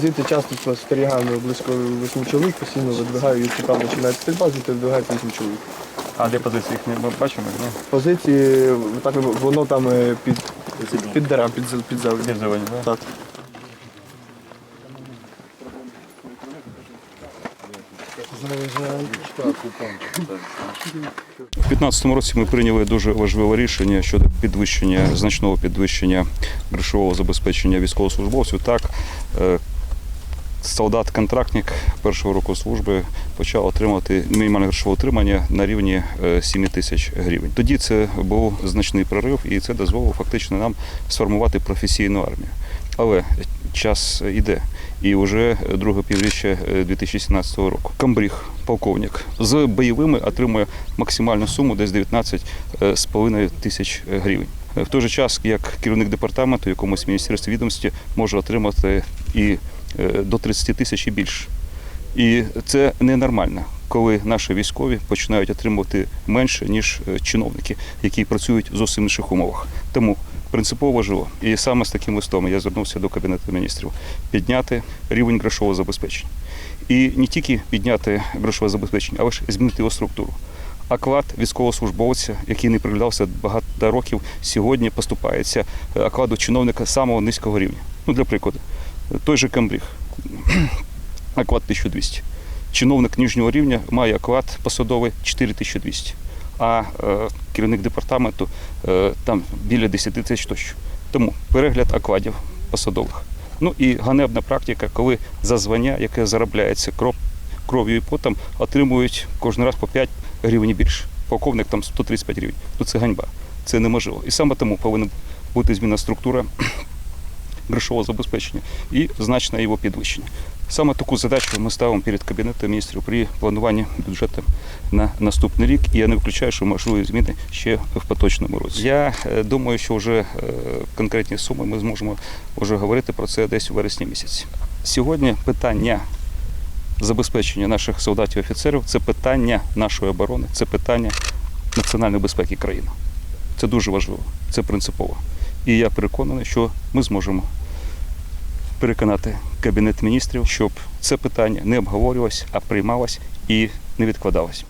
Звідти часто спостерігаємо близько восьми чоловік, постійно видвигають, якщо там починається стрільба, звідти видвигається вісім чоловік. А де позиції їх не бачимо? Ні? Позиції, так, воно там е, під, під дерев, під, під зелень. Під зелені, да? Так. У 2015 році ми прийняли дуже важливе рішення щодо підвищення значного підвищення грошового забезпечення військовослужбовців. Так, е, солдат-контрактник першого року служби почав отримати мінімальне грошове отримання на рівні е, 7 тисяч гривень. Тоді це був значний прорив, і це дозволило фактично нам сформувати професійну армію. Але час йде, і вже друге півріччя е, 2017 року. Камбріг, полковник, з бойовими отримує максимальну суму десь 19,5 тисяч гривень. В той же час, як керівник департаменту, якомусь міністерстві відомості може отримати і е, до 30 тисяч і більше. І це ненормально, коли наші військові починають отримувати менше, ніж е, чиновники, які працюють в зовсім інших умовах. Тому принципово важливо, і саме з таким листом я звернувся до Кабінету міністрів підняти рівень грошового забезпечення. І не тільки підняти грошове забезпечення, але ж змінити його структуру. Оклад військовослужбовця, який не приглядався багато років, сьогодні поступається е, окладу чиновника самого низького рівня. Ну, для прикладу, той же Камбріг, оклад 1200. Чиновник нижнього рівня має оклад посадовий 4200, а е, керівник департаменту е, там біля 10 тисяч тощо. Тому перегляд окладів посадових. Ну і ганебна практика, коли за звання, яке заробляється кров, кров'ю і потом, отримують кожен раз по 5 гривень більше. Полковник там 135 гривень. Ну це ганьба. Це неможливо. І саме тому повинна бути зміна структура грошового забезпечення і значне його підвищення. Саме таку задачу ми ставимо перед Кабінетом міністрів при плануванні бюджету на наступний рік. І я не виключаю, що можливі зміни ще в поточному році. Я е, думаю, що вже е, конкретні суми ми зможемо вже говорити про це десь у вересні місяці. Сьогодні питання забезпечення наших солдатів і офіцерів це питання нашої оборони, це питання національної безпеки країни. Це дуже важливо, це принципово. І я переконаний, що ми зможемо переконати Кабінет міністрів, щоб це питання не обговорювалось, а приймалось і не відкладалось.